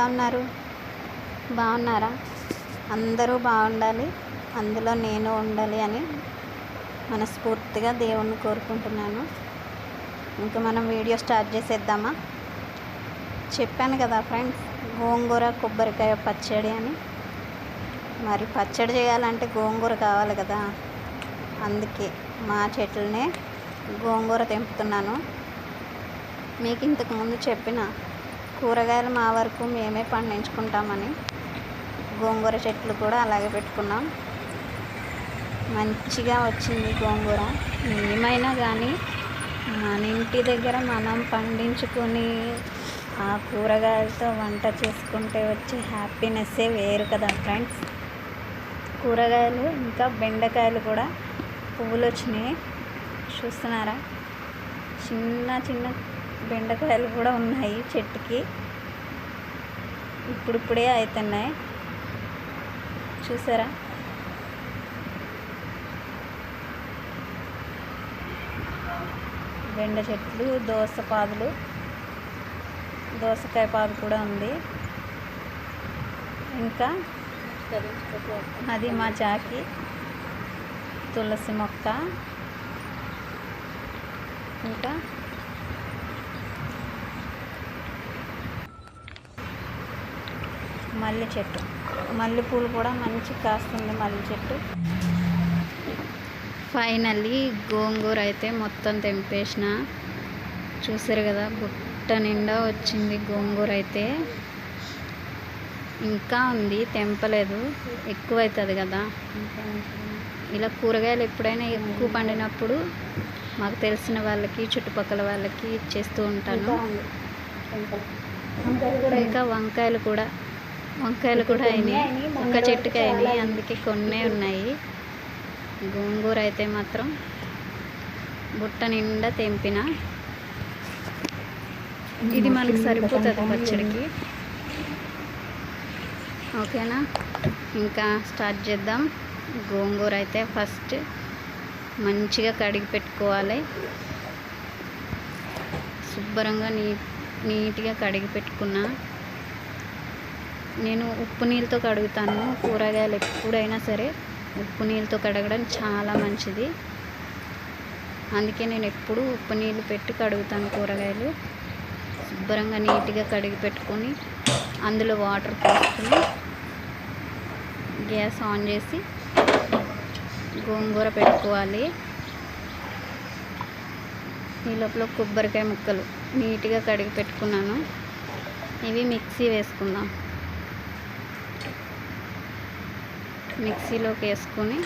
ఎలా ఉన్నారు? బాగున్నారా? అందరూ బాగుండాలి. అందులో నేను ఉండాలి అని మనస్ఫూర్తిగా దేవుణ్ణి కోరుకుంటున్నాను. ఇంకా మనం వీడియో స్టార్ట్ చేసేద్దామా? చెప్పాను కదా ఫ్రెండ్స్ గోంగూర కొబ్బరికాయ పచ్చడి అని. మరి పచ్చడి చేయాలంటే గోంగూర కావాలి కదా. అందుకే మా చెట్లనే గోంగూర తెంపుతున్నాను. మీకు ఇంతకుముందు చెప్పిన కూరగాయలు మా వరకు మేమే పండించుకుంటామని గోంగూర చెట్లు కూడా అలాగే పెట్టుకున్నాం. మంచిగా వచ్చింది గోంగూర. ఏమైనా కానీ మన ఇంటి దగ్గర మనం పండించుకొని ఆ కూరగాయలతో వంట చేసుకుంటే వచ్చే హ్యాపీనెస్సే వేరు కదా ఫ్రెండ్స్. కూరగాయలు ఇంకా బెండకాయలు కూడా పువ్వులు వచ్చినాయి. చూస్తున్నారా? చిన్న చిన్న బెండకాయలు కూడా ఉన్నాయి చెట్టుకి. ఇప్పుడిప్పుడే అవుతున్నాయి చూసారా? బెండ చెట్లు దోస పాదులు దోసకాయ పాదు కూడా ఉంది. ఇంకా అది మా చాకి తులసి మొక్క. ఇంకా మల్లె చెట్టు. మల్లెపూలు కూడా మంచి కాస్తుంది మల్లె చెట్టు. ఫైనల్లీ గోంగూర అయితే మొత్తం తెంపేసిన. చూసారు కదా బుట్ట నిండా వచ్చింది గోంగూర అయితే. ఇంకా ఉంది తెంపలేదు. ఎక్కువ అవుతుంది కదా. ఇలా కూరగాయలు ఎప్పుడైనా ఎక్కువ పండినప్పుడు మాకు తెలిసిన వాళ్ళకి చుట్టుపక్కల వాళ్ళకి ఇచ్చేస్తూ ఉంటాను. ఇంకా వంకాయలు కూడా. వంకాయలు కూడా అయినాయి. ఒక చెట్టుకి అయినాయి. అందుకే కొన్నే ఉన్నాయి. గోంగూర అయితే మాత్రం బుట్ట నిండా తెంపిన. ఇది మనకు సరిపోతుంది పచ్చడికి. ఓకేనా? ఇంకా స్టార్ట్ చేద్దాం. గోంగూర అయితే ఫస్ట్ మంచిగా కడిగి పెట్టుకోవాలి. శుభ్రంగా నీ నీట్గా కడిగి పెట్టుకున్నా. నేను ఉప్పు నీళ్ళతో కడుగుతాను. కూరగాయలు ఎప్పుడైనా సరే ఉప్పు నీళ్ళతో కడగడం చాలా మంచిది. అందుకే నేను ఎప్పుడు ఉప్పు నీళ్ళు పెట్టి కడుగుతాను కూరగాయలు. శుభ్రంగా నీట్గా కడిగి పెట్టుకొని అందులో వాటర్ పోసుకొని గ్యాస్ ఆన్ చేసి గోంగూర పెట్టుకోవాలి. ఈ లోపల కొబ్బరికాయ ముక్కలు నీట్గా కడిగి పెట్టుకున్నాను. ఇవి మిక్సీ వేసుకుందాం. మిక్సీలోకి వేసుకొని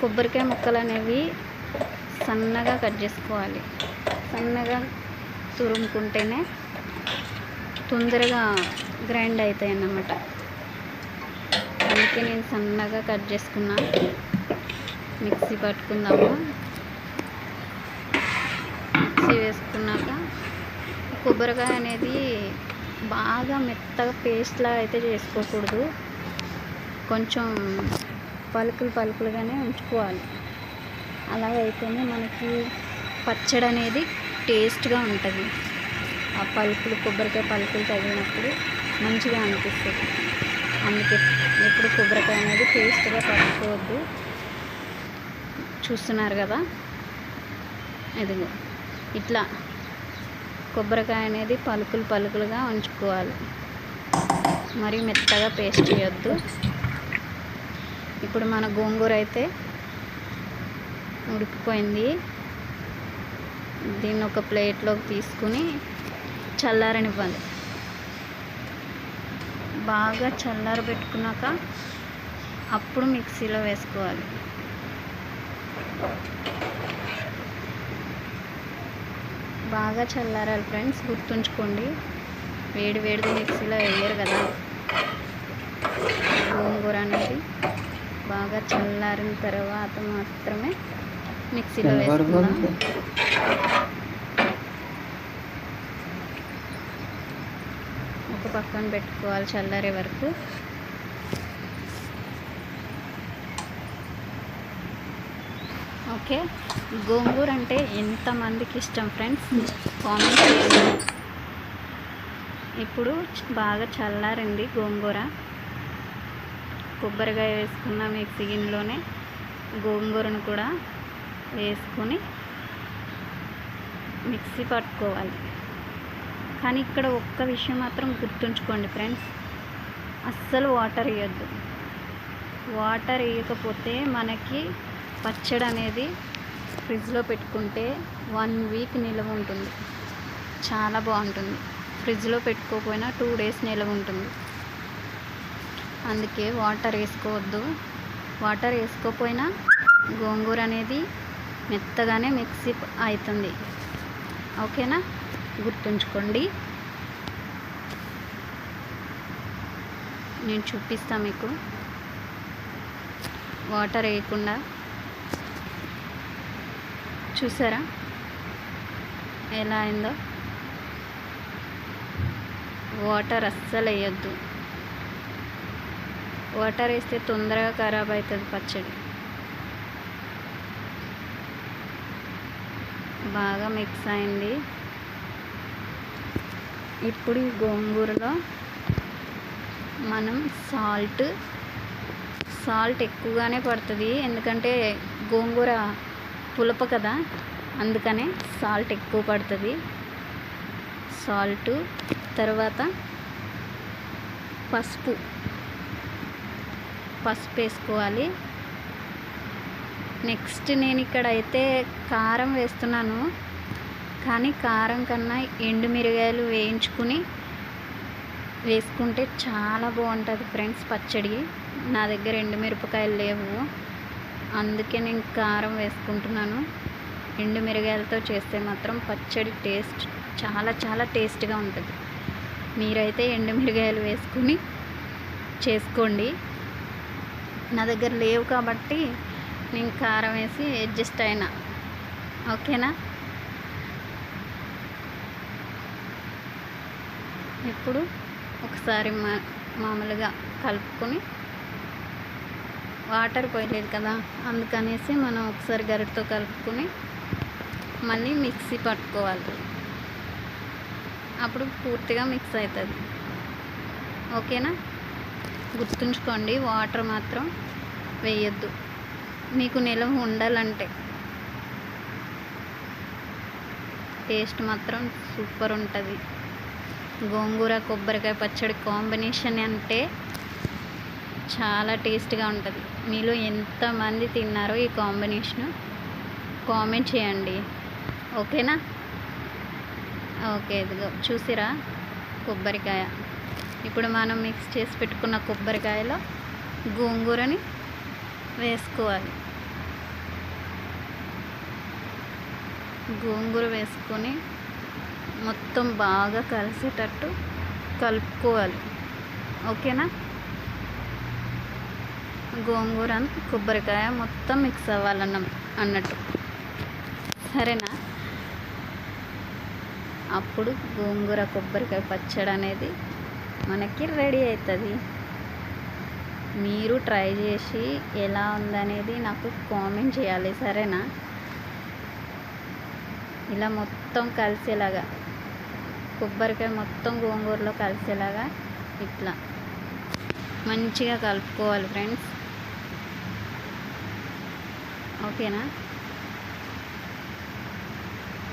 కొబ్బరికాయ ముక్కలు అనేవి సన్నగా కట్ చేసుకోవాలి. సన్నగా తురుముకుంటేనే తొందరగా గ్రైండ్ అవుతాయి అన్నమాట అందుకే నేను సన్నగా కట్ చేసుకున్నా మిక్సీ పట్టుకుందాము. మిక్సీ వేసుకున్నాక కొబ్బరికాయ అనేది బాగా మెత్తగా పేస్ట్లా అయితే చేసుకోకూడదు. కొంచెం పలుకులు పలుకులుగానే ఉంచుకోవాలి. అలాగైతేనే మనకి పచ్చడి అనేది టేస్ట్గా ఉంటుంది. ఆ పలుకులు కొబ్బరికాయ పలుకులు తగిలినప్పుడు మంచిగా అనిపిస్తుంది. అందుకే ఎప్పుడు కొబ్బరికాయ అనేది పేస్ట్గా పట్టుకోవద్దు. చూస్తున్నారు కదా? ఇదిగో ఇట్లా కొబ్బరికాయ అనేది పలుకులు పలుకులుగా ఉంచుకోవాలి. మరియు మెత్తగా పేస్ట్ చేయొద్దు. ఇప్పుడు మన గోంగూర అయితే ఉడికిపోయింది. దీన్ని ఒక ప్లేట్లోకి తీసుకుని చల్లారనివ్వాలి. బాగా చల్లారబెట్టుకున్నాక అప్పుడు మిక్సీలో వేసుకోవాలి. బాగా చల్లారాలి ఫ్రెండ్స్ గుర్తుంచుకోండి. వేడి వేడిది మిక్సీలో వేయరు కదా గోంగూర అనేది బాగా చల్లారిన తర్వాత మాత్రమే మిక్సీలో వేసుకుందాం ఒక పక్కన పెట్టుకోవాలి చల్లారే వరకు. ఓకే గోంగూర అంటే ఎంతమందికి ఇష్టం ఫ్రెండ్స్? కామెంట్ చేయండి. ఇప్పుడు బాగా చల్లారింది గోంగూర. కొబ్బరికాయ వేసుకున్న మిక్సీ గిన్నెలోనే గోంగూరను కూడా వేసుకొని మిక్సీ పట్టుకోవాలి. కానీ ఇక్కడ ఒక్క విషయం మాత్రం గుర్తుంచుకోండి ఫ్రెండ్స్ అస్సలు వాటర్ వేయద్దు. వాటర్ వేయకపోతే మనకి పచ్చడి అనేది ఫ్రిడ్జ్లో పెట్టుకుంటే వన్ వీక్ నిల్వ ఉంటుంది. చాలా బాగుంటుంది. ఫ్రిడ్జ్లో పెట్టుకోకపోయినా టూ డేస్ నిల్వ ఉంటుంది. అందుకే వాటర్ వేసుకోవద్దు. వాటర్ వేసుకోకపోయినా గోంగూర అనేది మెత్తగానే మిక్సీ అవుతుంది. ఓకేనా? గుర్తుంచుకోండి. నేను చూపిస్తా మీకు. వాటర్ వేయకుండా. చూసారా? ఎలా అయిందో? వాటర్ అస్సలు వేయద్దు. వాటర్ వేస్తే తొందరగా ఖరాబ్ అవుతుంది పచ్చడి. బాగా మిక్స్ అయింది. ఇప్పుడు ఈ గోంగూరలో మనం సాల్ట్ సాల్ట్ ఎక్కువగానే పడుతుంది. ఎందుకంటే గోంగూర పులప కదా అందుకనే సాల్ట్ ఎక్కువ పడుతుంది. సాల్ట్ తర్వాత పసుపు. పసుపు వేసుకోవాలి. నెక్స్ట్ నేను ఇక్కడ అయితే కారం వేస్తున్నాను. కానీ కారం కన్నా ఎండు మిరగాయలు వేయించుకుని వేసుకుంటే చాలా బాగుంటుంది ఫ్రెండ్స్ పచ్చడి. నా దగ్గర ఎండు మిరపకాయలు లేవు. అందుకే నేను కారం వేసుకుంటున్నాను. ఎండు మిరగాయలతో చేస్తే మాత్రం పచ్చడి టేస్ట్ చాలా చాలా టేస్ట్గా ఉంటుంది. మీరైతే ఎండు మిరగాయలు వేసుకుని చేసుకోండి. నా దగ్గర లేవు కాబట్టి నేను కారం వేసి అడ్జస్ట్ అయినా. ఓకేనా? ఇప్పుడు ఒకసారి మా మామూలుగా కలుపుకొని వాటర్ పోయలేదు కదా అందుకనేసి మనం ఒకసారి గరిటతో కలుపుకొని మళ్ళీ మిక్సీ పట్టుకోవాలి. అప్పుడు పూర్తిగా మిక్స్ అవుతుంది. ఓకేనా? గుర్తుంచుకోండి వాటర్ మాత్రం వేయద్దు. మీకు నిలవ ఉండాలంటే. టేస్ట్ మాత్రం సూపర్ ఉంటుంది. గోంగూర కొబ్బరికాయ పచ్చడి కాంబినేషన్ అంటే చాలా టేస్ట్గా ఉంటుంది. మీలో ఎంతమంది తిన్నారో ఈ కాంబినేషన్ కామెంట్ చేయండి. ఓకేనా? ఓకే ఇదిగో చూసిరా? కొబ్బరికాయ. ఇప్పుడు మనం మిక్స్ చేసి పెట్టుకున్న కొబ్బరికాయలో గోంగూరని వేసుకోవాలి. గోంగూర వేసుకొని మొత్తం బాగా కలిసేటట్టు కలుపుకోవాలి. ఓకేనా? గోంగూర కొబ్బరికాయ మొత్తం మిక్స్ అవ్వాలన్న అన్నట్టు. సరేనా? అప్పుడు గోంగూర కొబ్బరికాయ పచ్చడి అనేది మనకి రెడీ అవుతుంది మీరు ట్రై చేసి ఎలా ఉందనేది నాకు కామెంట్ చేయాలి సరేనా? ఇలా మొత్తం కలిసేలాగా కొబ్బరికాయ మొత్తం గోంగూరలో కలిసేలాగా ఇట్లా మంచిగా కలుపుకోవాలి ఫ్రెండ్స్. ఓకేనా?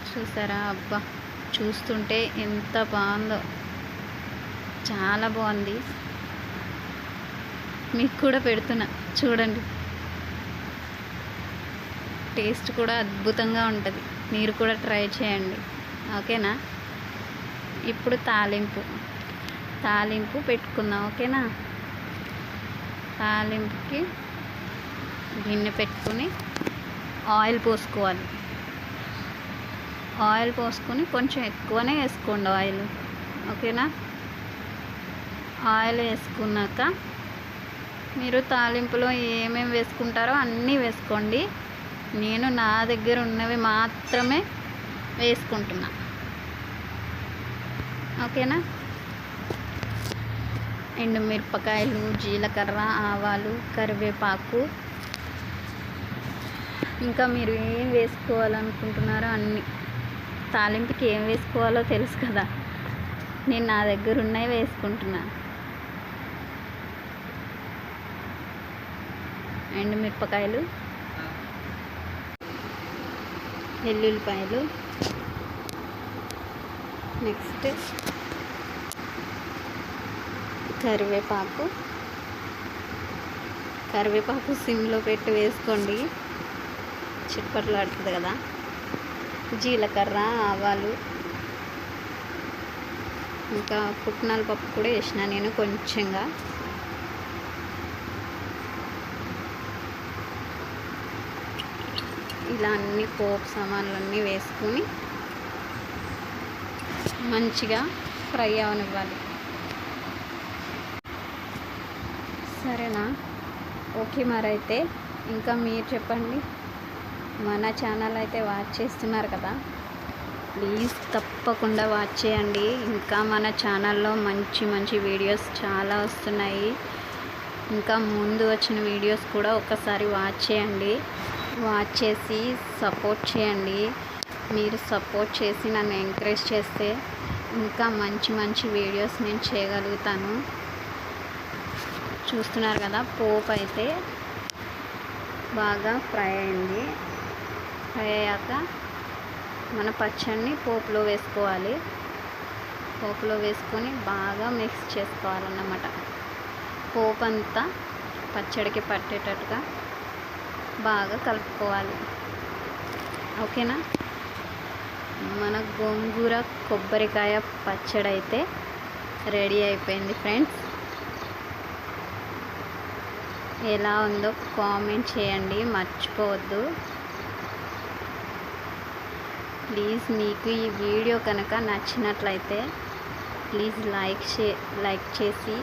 చూసారా? అబ్బా చూస్తుంటే ఎంత బాగుందో. చాలా బాగుంది. మీకు కూడా పెడుతున్నా. చూడండి. టేస్ట్ కూడా అద్భుతంగా ఉంటుంది. మీరు కూడా ట్రై చేయండి. ఓకేనా? ఇప్పుడు తాలింపు. తాలింపు పెట్టుకుందాం ఓకేనా? తాలింపుకి గిన్నె పెట్టుకుని ఆయిల్ పోసుకోవాలి. ఆయిల్ పోసుకొని కొంచెం ఎక్కువనే వేసుకోండి ఆయిల్. ఓకేనా? ఆయిల్ వేసుకున్నాక మీరు తాలింపులో ఏమేమి వేసుకుంటారో అన్నీ వేసుకోండి. నేను నా దగ్గర ఉన్నవి మాత్రమే వేసుకుంటున్నా. ఓకేనా? ఎండుమిరపకాయలు జీలకర్ర ఆవాలు కరివేపాకు. ఇంకా మీరు ఏం వేసుకోవాలనుకుంటున్నారో అన్నీ. తాలింపుకి ఏం వేసుకోవాలో తెలుసు కదా. నేను నా దగ్గర ఉన్నవి వేసుకుంటున్నాను అండ్ మిరపకాయలు. వెల్లుల్లిపాయలు నెక్స్ట్ కరివేపాకు. కరివేపాకు సిమ్లో పెట్టి వేసుకోండి. చిట్పట్లాడుతుంది కదా. జీలకర్ర ఆవాలు. ఇంకా పుట్నాల పప్పు కూడా వేసిన నేను కొంచెంగా. ఇలా అన్ని పోపు సామాన్లన్నీ వేసుకుని మంచిగా ఫ్రై అవనివ్వాలి. సరేనా? ఓకే మరైతే. ఇంకా మీరు చెప్పండి. మన ఛానల్ అయితే వాచ్ చేస్తున్నారు కదా. ప్లీజ్ తప్పకుండా వాచ్ చేయండి. ఇంకా మన ఛానల్లో మంచి మంచి వీడియోస్ చాలా వస్తున్నాయి. ఇంకా ముందు వచ్చిన వీడియోస్ కూడా ఒకసారి వాచ్ చేయండి. వాచ్ చేసి సపోర్ట్ చేయండి. మీరు సపోర్ట్ చేసి నన్ను ఎంకరేజ్ చేస్తే ఇంకా మంచి మంచి వీడియోస్ నేను చేయగలుగుతాను. చూస్తున్నారు కదా పోప్ అయితే బాగా ఫ్రై అయింది. ఫ్రై అయ్యాక మన పచ్చడిని పోపులో వేసుకోవాలి. పోపులో వేసుకొని బాగా మిక్స్ చేసుకోవాలన్నమాట. పోపు అంతా పచ్చడికి పట్టేటట్టుగా బాగా కలుపుకోవాలి. ఓకేనా? మన గోంగూర కొబ్బరికాయ పచ్చడి అయితే రెడీ అయిపోయింది ఫ్రెండ్స్. ఎలా ఉందో కామెంట్ చేయండి మర్చిపోవద్దు. ప్లీజ్ మీకు ఈ వీడియో కనుక నచ్చినట్లయితే ప్లీజ్ లైక్ చే లైక్ చేసి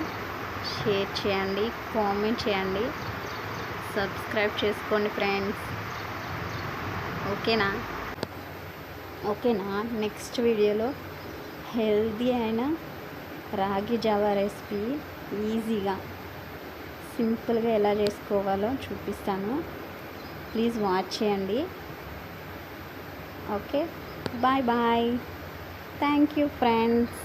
షేర్ చేయండి కామెంట్ చేయండి. సబ్స్క్రైబ్ చేసుకోండి ఫ్రెండ్స్. ఓకేనా? ఓకేనా? నెక్స్ట్ వీడియోలో హెల్దీ అయిన రాగి జావా రెసిపీ ఈజీగా సింపుల్గా ఎలా చేసుకోవాలో చూపిస్తాను. ప్లీజ్ వాచ్ చేయండి. Okay? Bye bye. Thank you friends.